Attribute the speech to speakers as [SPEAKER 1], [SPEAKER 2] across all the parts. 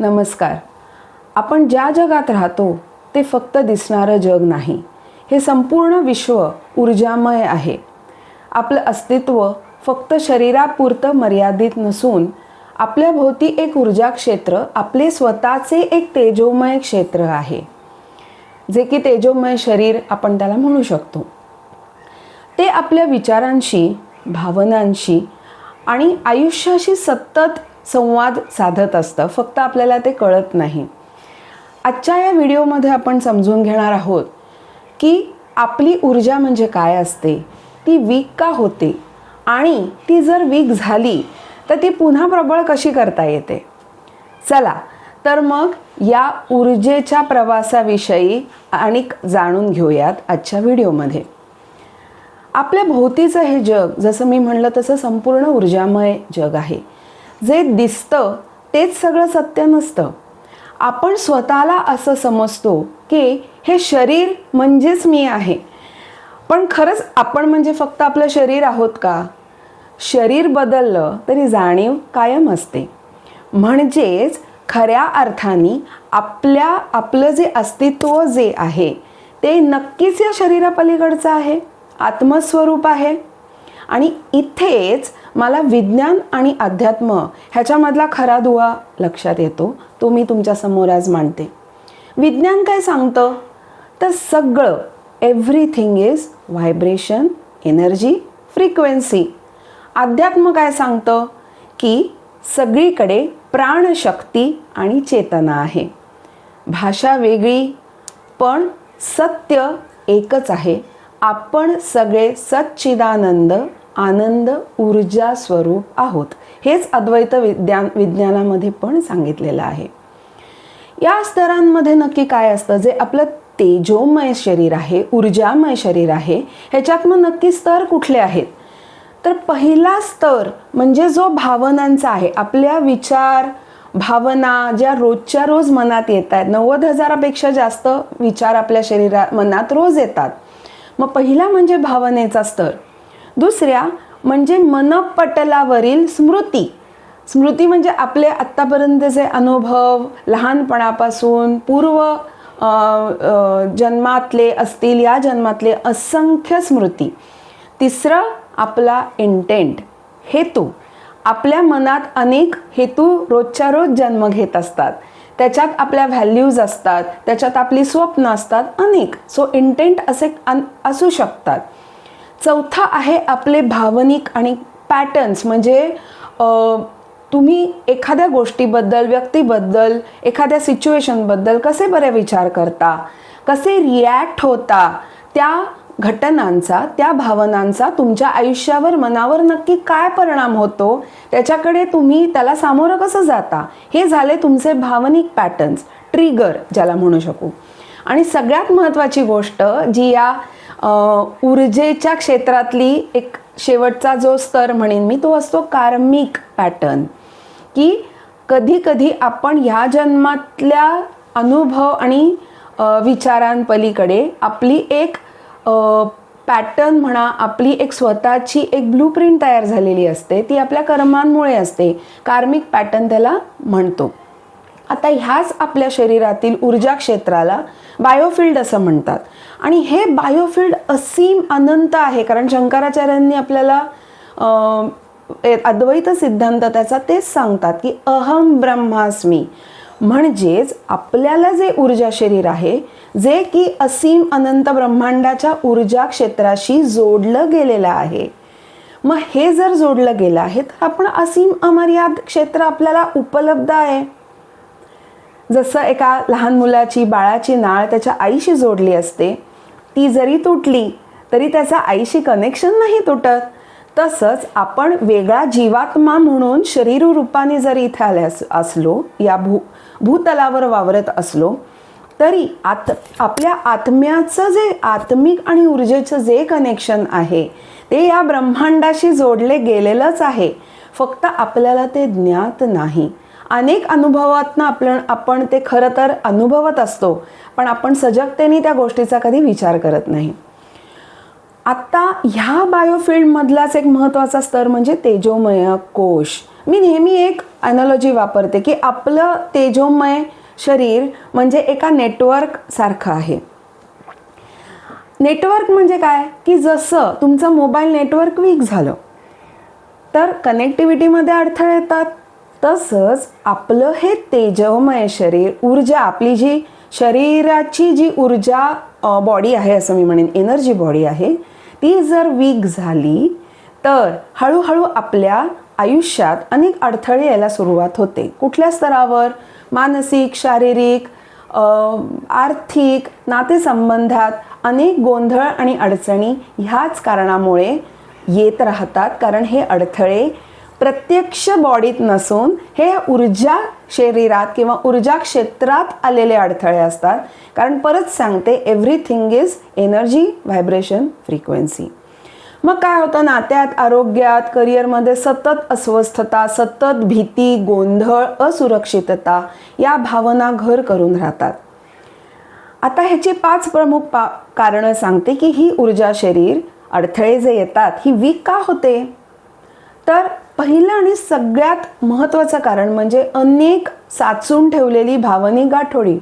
[SPEAKER 1] नमस्कार. आपण ज्या जगात राहतो ते फक्त दिसणारं जग नाही. हे संपूर्ण विश्व ऊर्जामय आहे. आपलं अस्तित्व फक्त शरीरापुरतं मर्यादित नसून आपल्या भोवती एक ऊर्जा क्षेत्र आपले स्वतःचे एक तेजोमय क्षेत्र आहे. जे की तेजोमय शरीर आपण त्याला म्हणू शकतो. ते आपल्या विचारांशी भावनांशी आणि आयुष्याशी सतत संवाद साधत असतं. फक्त आपल्याला ते कळत नाही. आजच्या या व्हिडिओमध्ये आपण समजून घेणार आहोत की आपली ऊर्जा म्हणजे काय असते? ती वीक का होते? आणि ती जर वीक झाली तर ती पुन्हा प्रबळ कशी करता येते? चला तर मग या ऊर्जेच्या प्रवासाविषयी आणि जाणून घेऊयात आजच्या व्हिडिओमध्ये. आपल्या भोवतीचं हे जग जसं मी म्हणलं तसं संपूर्ण ऊर्जामय जग आहे. जे दिसतं तेच सगळं सत्य नसतं. आपण स्वतःला असं समजतो की हे शरीर म्हणजेच मी आहे. पण खरंच आपण म्हणजे फक्त आपलं शरीर आहोत का? शरीर बदललं तरी जाणीव कायम असते. म्हणजेच खऱ्या अर्थाने आपल्या आपलं जे अस्तित्व जे आहे ते नक्कीच या शरीरापलीकडचं आहे. आत्मस्वरूप आहे. आणि इथेच मला विज्ञान आणि अध्यात्म ह्याच्यामधला खरा दुवा लक्षात येतो. तो मी तुमच्यासमोर आज मांडते. विज्ञान काय सांगतं? तर सगळं everything is vibration energy frequency अध्यात्म काय सांगतं? की सगळीकडे प्राणशक्ती आणि चेतना आहे. भाषा वेगळी पण सत्य एकच आहे. आपण सगळे सच्चिदानंद आनंद ऊर्जा स्वरूप आहोत. हेच अद्वैत विज्ञान विज्ञानामध्ये पण सांगितलेलं आहे. या स्तरांमध्ये नक्की काय असतं? जे आपलं तेजोमय शरीर आहे ऊर्जामय शरीर आहे ह्याच्यात मग नक्की स्तर कुठले आहेत? तर पहिला स्तर म्हणजे जो भावनांचा आहे. आपल्या विचार भावना ज्या रोजच्या रोज मनात येत आहेत. नव्वद हजारापेक्षा जास्त विचार आपल्या शरीरा मनात रोज येतात. मग पहिला म्हणजे भावनेचा स्तर. दुसऱ्या म्हणजे मनपटलावरील स्मृती. स्मृती म्हणजे आपले आत्तापर्यंतचे अनुभव लहानपणापासून पूर्व जन्मातले असतील या जन्मातले असंख्य स्मृती. तिसरं आपला इंटेंट हेतू. आपल्या मनात अनेक हेतू रोजच्या रोज जन्म घेत असतात. त्याच्यात आपल्या व्हॅल्यूज असतात त्याच्यात आपली स्वप्न असतात अनेक. सो इंटेंट असे असू शकतात. चौथा आहे आपले भावनिक आणि पॅटर्न्स म्हणजे तुम्ही एखाद्या गोष्टीबद्दल व्यक्तीबद्दल एखाद्या सिच्युएशनबद्दल कसे बरे विचार करता? कसे रिॲक्ट होता त्या घटनांचा त्या भावनांचा तुमच्या आयुष्यावर मनावर नक्की काय परिणाम होतो? त्याच्याकडे तुम्ही त्याला सामोरं कसं जाता? हे झाले तुमचे भावनिक पॅटर्न्स ट्रिगर ज्याला म्हणू शकू. आणि सगळ्यात महत्त्वाची गोष्ट जी या ऊर्जेच्या क्षेत्रातली एक शेवटचा जो स्तर म्हणेन मी तो असतो कार्मिक पॅटर्न. की कधी कधी आपण ह्या जन्मातल्या अनुभव आणि विचारांपलीकडे आपली एक पॅटर्न म्हणा आपली एक स्वतःची एक ब्लूप्रिंट तयार झालेली असते ती आपल्या कर्मांमुळे असते. कार्मिक पॅटर्न त्याला म्हणतो. आता ह्याच आपल्या शरीरातील ऊर्जा क्षेत्राला बायोफिल्ड असं म्हणतात. आणि हे बायोफिल्ड असीम अनंत आहे कारण शंकराचार्यांनी आपल्याला अद्वैत सिद्धांत त्याचा तेच सांगतात की अहम ब्रह्मास्मी. म्हणजेच आपल्याला जे ऊर्जा शरीर आहे जे की असीम अनंत ब्रह्मांडाच्या ऊर्जा क्षेत्राशी जोडलं गेलेलं आहे. मग हे जर जोडलं गेलं आहे तर आपण असीम अमर्याद क्षेत्र आपल्याला उपलब्ध आहे. जसं एका लहान मुलाची बाळाची नाळ त्याच्या आईशी जोडली असते ती जरी तुटली तरी त्याचा आईशी कनेक्शन नाही तुटत. तसंच आपण वेगळा जीवात्मा म्हणून शरीर रूपाने जरी इथे आले असलो या भू भूतलावर वावरत असलो तरी आत आपल्या आत्म्याचं जे आत्मिक आणि ऊर्जेचं जे कनेक्शन आहे ते या ब्रह्मांडाशी जोडले गेलेलंच आहे. फक्त आपल्याला ते ज्ञात नाही. अनेक अनुभवातनं आपण आपण ते खरं तर अनुभवत असतो पण आपण सजगतेने त्या गोष्टीचा कधी विचार करत नाही. आत्ता ह्या बायोफिल्डमधलाच एक महत्त्वाचा स्तर म्हणजे तेजोमय कोश. मी नेहमी एक ॲनॉलॉजी वापरते की आपलं तेजोमय शरीर म्हणजे एका नेटवर्क सारखं आहे. नेटवर्क म्हणजे काय? की जसं तुमचं मोबाईल नेटवर्क वीक झालं तर कनेक्टिव्हिटीमध्ये अडथळे येतात तसंच आपलं हे तेजवमय शरीर ऊर्जा आपली जी शरीराची जी ऊर्जा बॉडी आहे असं मी म्हणेन एनर्जी बॉडी आहे ती जर वीक झाली तर हळूहळू आपल्या आयुष्यात अनेक अडथळे यायला सुरुवात होते. कुठल्या स्तरावर? मानसिक शारीरिक आर्थिक नातेसंबंधात अनेक गोंधळ आणि अडचणी ह्याच कारणामुळे येत राहतात. कारण हे अडथळे प्रत्यक्ष बॉडीत नसून हे ऊर्जा शरीरात किंवा ऊर्जा क्षेत्रात आलेले अडथळे असतात. कारण परत सांगते everything is energy vibration frequency मग काय होतं? नात्यात आरोग्यात करिअरमध्ये सतत अस्वस्थता सतत भीती गोंधळ असुरक्षितता या भावना घर करून राहतात. आता ह्याची पाच प्रमुख पा कारणं सांगते की ही ऊर्जा शरीर अडथळे जे येतात ही वीक का होते? तर पहिलं आणि सगळ्यात महत्त्वाचं कारण म्हणजे अनेक साचून ठेवलेली भावनिक गाठोडी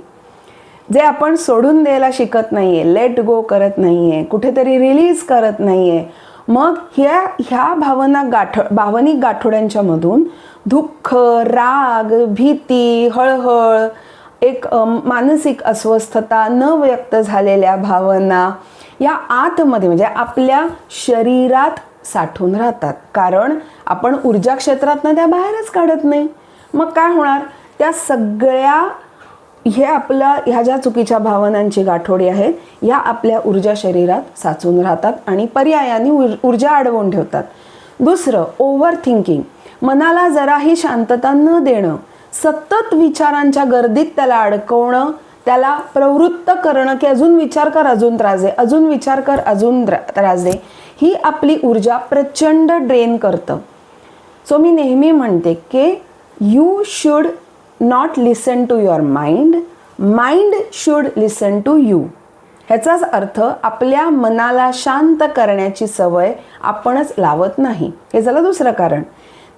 [SPEAKER 1] जे आपण सोडून द्यायला शिकत नाही आहे लेट गो करत नाही आहे कुठेतरी रिलीज करत नाही आहे मग ह्या ह्या भावना गाठ भावनिक गाठोड्यांच्या मधून दुःख राग भीती हळहळ एक मानसिक अस्वस्थता न व्यक्त झालेल्या भावना या आतमध्ये म्हणजे आपल्या शरीरात साठून राहतात. कारण आपण ऊर्जा क्षेत्रातनं त्या बाहेरच काढत नाही. मग काय होणार? त्या सगळ्या हे आपल्या ह्या ज्या चुकीच्या भावनांची गाठोडी आहेत या आपल्या ऊर्जा शरीरात साचून राहतात आणि पर्यायाने उर ऊर्जा अडवून ठेवतात. दुसरं ओव्हर थिंकिंग मनाला जराही शांतता न देणं. सतत विचारांच्या गर्दीत त्याला अडकवणं. त्याला प्रवृत्त करणं की अजून विचार कर अजून त्रास दे अजून विचार कर अजून त्रास दे. ही आपली ऊर्जा प्रचंड ड्रेन करतं. सो मी नेहमी म्हणते की you should not listen to your mind mind should listen to you ह्याचाच अर्थ आपल्या मनाला शांत करण्याची सवय आपणच लावत नाही. हे झालं दुसरं कारण.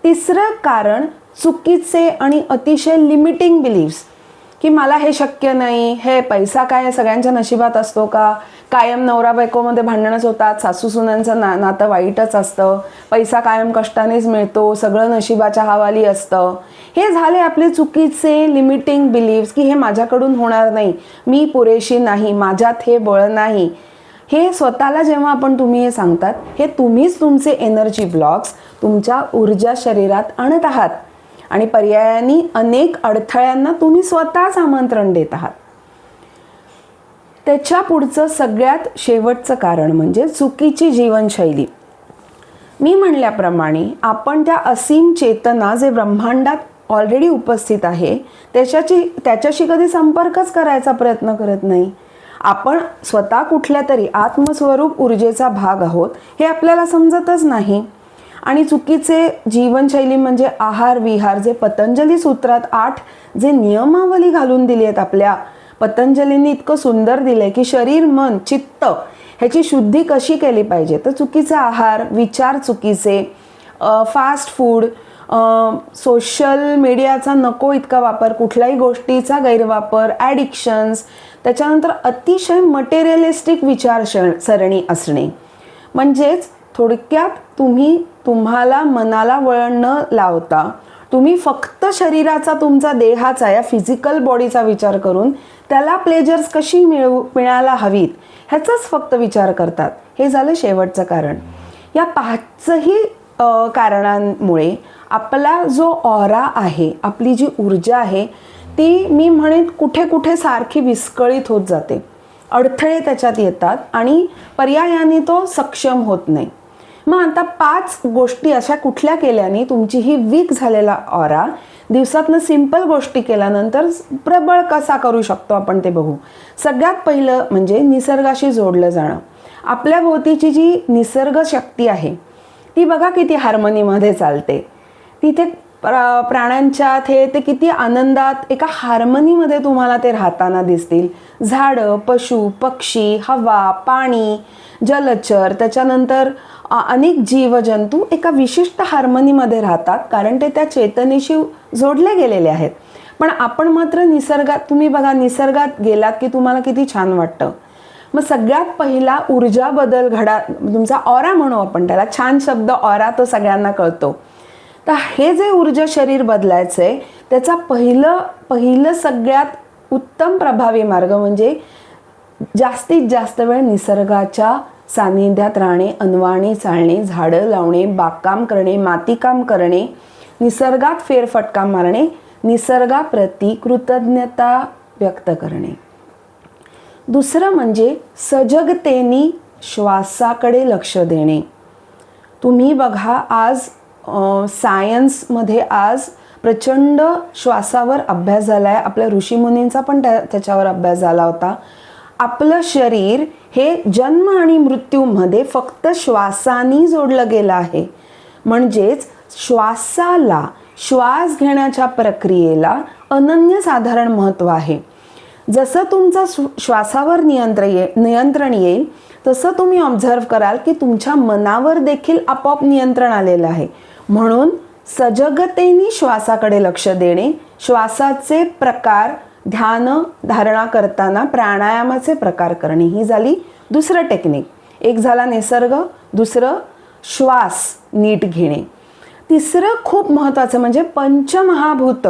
[SPEAKER 1] तिसरं कारण चुकीचे आणि अतिशय लिमिटिंग बिलीव्स की मला हे शक्य नाही हे पैसा काय सगळ्यांच्या नशिबात असतो का? कायम नवरा बायकोमध्ये भांडणच होतात सासू सुनांचं ना नातं वाईटच असतं पैसा कायम कष्टानेच मिळतो सगळं नशिबाच्या हवाली असतं. हे झाले आपले चुकीचे लिमिटिंग बिलीव्स की हे माझ्याकडून होणार नाही. मी पुरेशी नाही माझ्यात हे बळ नाही. हे स्वतःला जेव्हा आपण तुम्ही हे सांगतात हे तुम्हीच तुमचे एनर्जी ब्लॉक्स तुमच्या ऊर्जा शरीरात आणत आहात. आणि पर्यायाने अनेक अडथळ्यांना तुम्ही स्वतःच आमंत्रण देत आहात. त्याच्या पुढचं सगळ्यात शेवटचं कारण म्हणजे चुकीची जीवनशैली. मी म्हणल्याप्रमाणे आपण त्या असीम चेतना जे ब्रह्मांडात ऑलरेडी उपस्थित आहे त्याच्याची त्याच्याशी कधी संपर्कच करायचा प्रयत्न करत नाही. आपण स्वतः कुठल्या तरी आत्मस्वरूप ऊर्जेचा भाग आहोत हे आपल्याला समजतच नाही. आणि चुकीचे जीवनशैली म्हणजे आहार विहार जे पतंजली सूत्रात आठ जे नियमावली घालून दिली आहेत आपल्या. पतंजलींनी इतकं सुंदर दिलंय की शरीर मन चित्त ह्याची शुद्धी कशी केली पाहिजे? तर चुकीचा आहार विचार चुकीचे फास्ट फूड सोशल मीडियाचा नको इतका वापर कुठल्याही गोष्टीचा गैरवापर ॲडिक्शन्स त्याच्यानंतर अतिशय मटेरियलिस्टिक विचार सरणी असणे. म्हणजेच थोडक्यात तुम्ही तुम्हाला मनाला वळण न लावता तुम्ही फक्त शरीराचा तुमचा देहाचा या फिजिकल बॉडीचा विचार करून त्याला प्लेजर्स कशी मिळू मिळायला हवीत ह्याचाच फक्त विचार करतात. हे झालं शेवटचं कारण. या पाचही कारणांमुळे आपला जो ऑरा आहे आपली जी ऊर्जा आहे ती मी म्हणेन कुठे कुठे सारखी विस्कळीत होत जाते. अडथळे त्याच्यात येतात आणि पर्यायाने तो सक्षम होत नाही. मग आता पाच गोष्टी अशा कुठल्या केल्याने तुमची ही वीक झालेला ऑरा दिवसातनं सिंपल गोष्टी केल्यानंतर प्रबळ कसा करू शकतो आपण ते बघू. सगळ्यात पहिलं म्हणजे निसर्गाशी जोडलं जाणं. आपल्या भोवतीची जी निसर्ग शक्ती आहे ती बघा किती हार्मनीमध्ये चालते. तिथे प्रा प्राण्यांच्यात हे ते किती आनंदात एका हार्मनीमध्ये तुम्हाला ते राहताना दिसतील. झाडं पशु पक्षी हवा पाणी जलचर त्याच्यानंतर अनेक जीवजंतू एका विशिष्ट हार्मनीमध्ये राहतात कारण ते त्या चेतनेशी जोडले गेलेले आहेत. पण आपण मात्र निसर्गात तुम्ही बघा निसर्गात गेलात की तुम्हाला किती छान वाटतं. मग सगळ्यात पहिला ऊर्जा बदल घडा तुमचा ऑरा म्हणू आपण त्याला छान शब्द ऑरा तो सगळ्यांना कळतो. तर हे जे ऊर्जा शरीर बदलायचं आहे त्याचा पहिलं पहिलं सगळ्यात उत्तम प्रभावी मार्ग म्हणजे जास्तीत जास्त वेळ निसर्गाच्या सानिध्यात राहणे अनवाणी चालणे झाडं लावणे बागकाम करणे मातीकाम करणे निसर्गात फेरफटका मारणे निसर्गाप्रती कृतज्ञता व्यक्त करणे. दुसरं म्हणजे सजगतेनी श्वासाकडे लक्ष देणे. तुम्ही बघा आज सायन्समध्ये आज प्रचंड श्वासावर अभ्यास झाला आहे आपल्या ऋषीमुनींचा पण त्या त्याच्यावर अभ्यास झाला होता. आपलं शरीर हे जन्म आणि मृत्यूमध्ये फक्त श्वासानी जोडलं गेलं आहे. म्हणजेच श्वासाला श्वास घेण्याच्या प्रक्रियेला अनन्यसाधारण महत्त्व आहे. जसं तुमचं श्वासावर नियंत्रण ये नियंत्रण येईल तसं तुम्ही ऑब्झर्व कराल की तुमच्या मनावर देखील आपोआप नियंत्रण आलेलं आहे. म्हणून सजगतेने श्वासाकडे लक्ष देणे श्वासाचे प्रकार ध्यान धारणा करताना प्राणायामाचे प्रकार करणे ही झाली दुसरं टेक्निक एक झाला निसर्ग दुसरं श्वास नीट घेणे. तिसरं खूप महत्त्वाचं म्हणजे पंचमहाभूत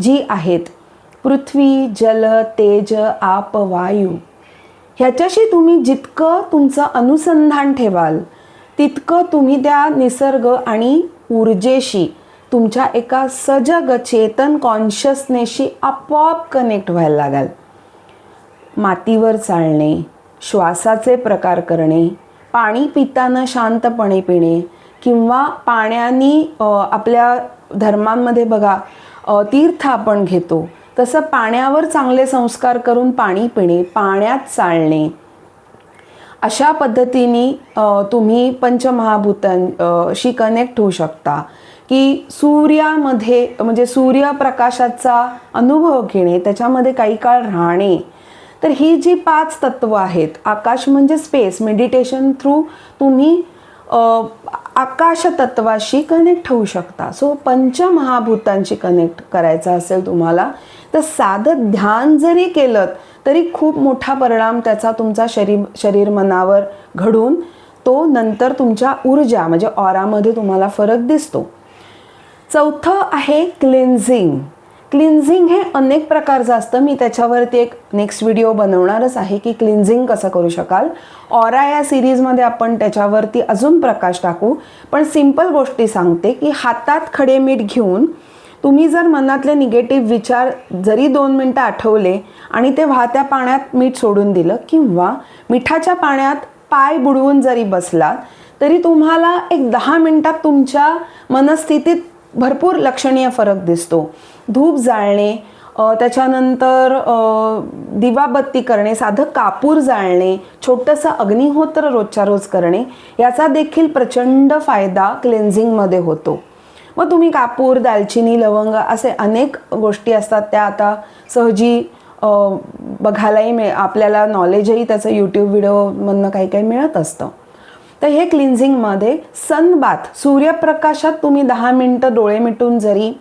[SPEAKER 1] जी आहेत पृथ्वी जल तेज आप वायू ह्याच्याशी तुम्ही जितकं तुमचं अनुसंधान ठेवाल तितकं तुम्ही त्या निसर्ग आणि ऊर्जेशी तुमच्या एका सजग चेतन कॉन्शियसनेसशी आपोआप कनेक्ट व्हायला लागाल. मातीवर चालणे श्वासाचे प्रकार करणे पाणी पिताना शांतपणे पिणे किंवा पाण्याने आपल्या धर्मांमध्ये बघा तीर्थ आपण घेतो तसं पाण्यावर चांगले संस्कार करून पाणी पिणे पाण्यात चालणे अशा पद्धतीने तुम्ही पंचमहाभूतांशी कनेक्ट होऊ शकता. की सूर्यामध्ये म्हणजे सूर्यप्रकाशाचा अनुभव घेणे त्याच्यामध्ये काही काळ राहणे. तर ही जी पाच तत्त्वं आहेत आकाश म्हणजे स्पेस मेडिटेशन थ्रू तुम्ही आकाश तत्वाशी कनेक्ट होऊ शकता. सो पंचमहाभूतांशी कनेक्ट करायचं असेल तुम्हाला तर साधं ध्यान जरी केलं तरी खूप मोठा परिणाम त्याचा तुमचा शरीर शरीर मनावर घडून तो नंतर तुमच्या ऊर्जा म्हणजे ऑरामध्ये तुम्हाला फरक दिसतो. चौथं आहे क्लिन्झिंग क्लिन्झिंग हे अनेक प्रकारचं असतं. मी त्याच्यावरती एक नेक्स्ट व्हिडिओ बनवणारच आहे की क्लिन्झिंग कसं करू शकाल. ऑरा या सिरीजमध्ये आपण त्याच्यावरती अजून प्रकाश टाकू. पण सिंपल गोष्टी सांगते की हातात खडे मीठ घेऊन तुम्ही जर मनातले निगेटिव्ह विचार जरी दोन मिनटं आठवले आणि ते वाहत्या पाण्यात मीठ सोडून दिलं किंवा मिठाच्या पाण्यात पाय बुडवून जरी बसलात तरी तुम्हाला एक दहा मिनटात तुमच्या मनस्थितीत भरपूर लक्षणीय फरक दिसतो. धूप जाळणे त्याच्यानंतर दिवाबत्ती करणे साधं कापूर जाळणे छोटंसं अग्निहोत्र रोजच्या रोज करणे याचा देखील प्रचंड फायदा क्लेन्झिंगमध्ये होतो. मग तुम्ही कापूर दालचिनी लवंग असे अनेक गोष्टी असतात त्या आता सहजी बघायलाही मिळ आपल्याला नॉलेजही त्याचं यूट्यूब व्हिडिओमधनं काही काही मिळत असतं. तर हे क्लिन्झिंगमध्ये सनबाथ सूर्यप्रकाशात तुम्ही दहा मिनटं डोळे मिटून जरी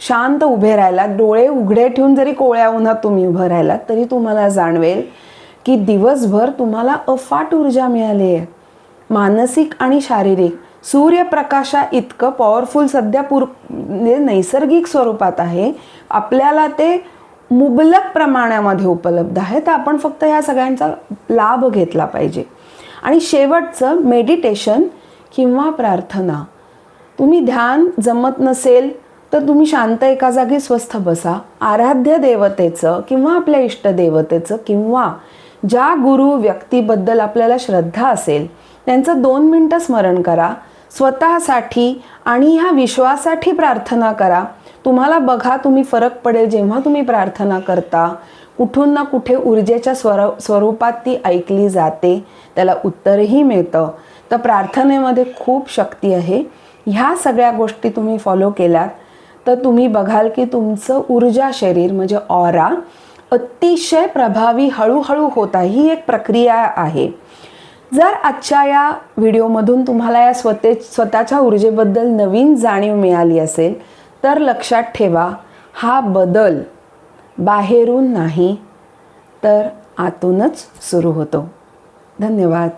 [SPEAKER 1] शांत उभे राहिलात. डोळे उघडे ठेवून जरी कोळ्या उन्हात तुम्ही उभं राहिलात तरी तुम्हाला जाणवेल की दिवसभर तुम्हाला अफाट ऊर्जा मिळाली आहे. मानसिक आणि शारीरिक सूर्यप्रकाशा इतकं पॉवरफुल सध्या पूर म्हणजे नैसर्गिक स्वरूपात आहे. आपल्याला ते मुबलक प्रमाणामध्ये उपलब्ध आहे. तर आपण फक्त ह्या सगळ्यांचा लाभ घेतला पाहिजे. आणि शेवटचं मेडिटेशन किंवा प्रार्थना. तुम्ही ध्यान जमत नसेल तर तुम्ही शांत एका जागी स्वस्थ बसा. आराध्य देवतेचं किंवा आपल्या इष्टदेवतेचं किंवा ज्या गुरु व्यक्तीबद्दल आपल्याला श्रद्धा असेल त्यांचं दोन मिनटं स्मरण करा. स्वतःसाठी आणि ह्या विश्वासाठी प्रार्थना करा. तुम्हाला बघा तुम्ही फरक पडेल जेव्हा तुम्ही प्रार्थना करता. कुठून ना कुठे ऊर्जेच्या स्वर स्वरूपात ती ऐकली जाते त्याला उत्तरही मिळतं. तर प्रार्थनेमध्ये खूप शक्ती आहे. ह्या सगळ्या गोष्टी तुम्ही फॉलो केल्यात. तर तुम्ही बघाल की तुमचं ऊर्जा शरीर म्हणजे ऑरा अतिशय प्रभावी हळूहळू होत आहे. ही एक प्रक्रिया आहे. जर आजच्या या व्हिडिओमधून तुम्हाला या स्वते स्वतःच्या ऊर्जेबद्दल नवीन जाणीव मिळाली असेल तर लक्षात ठेवा हा बदल बाहेरून नाही तर आतूनच सुरू होतो. धन्यवाद.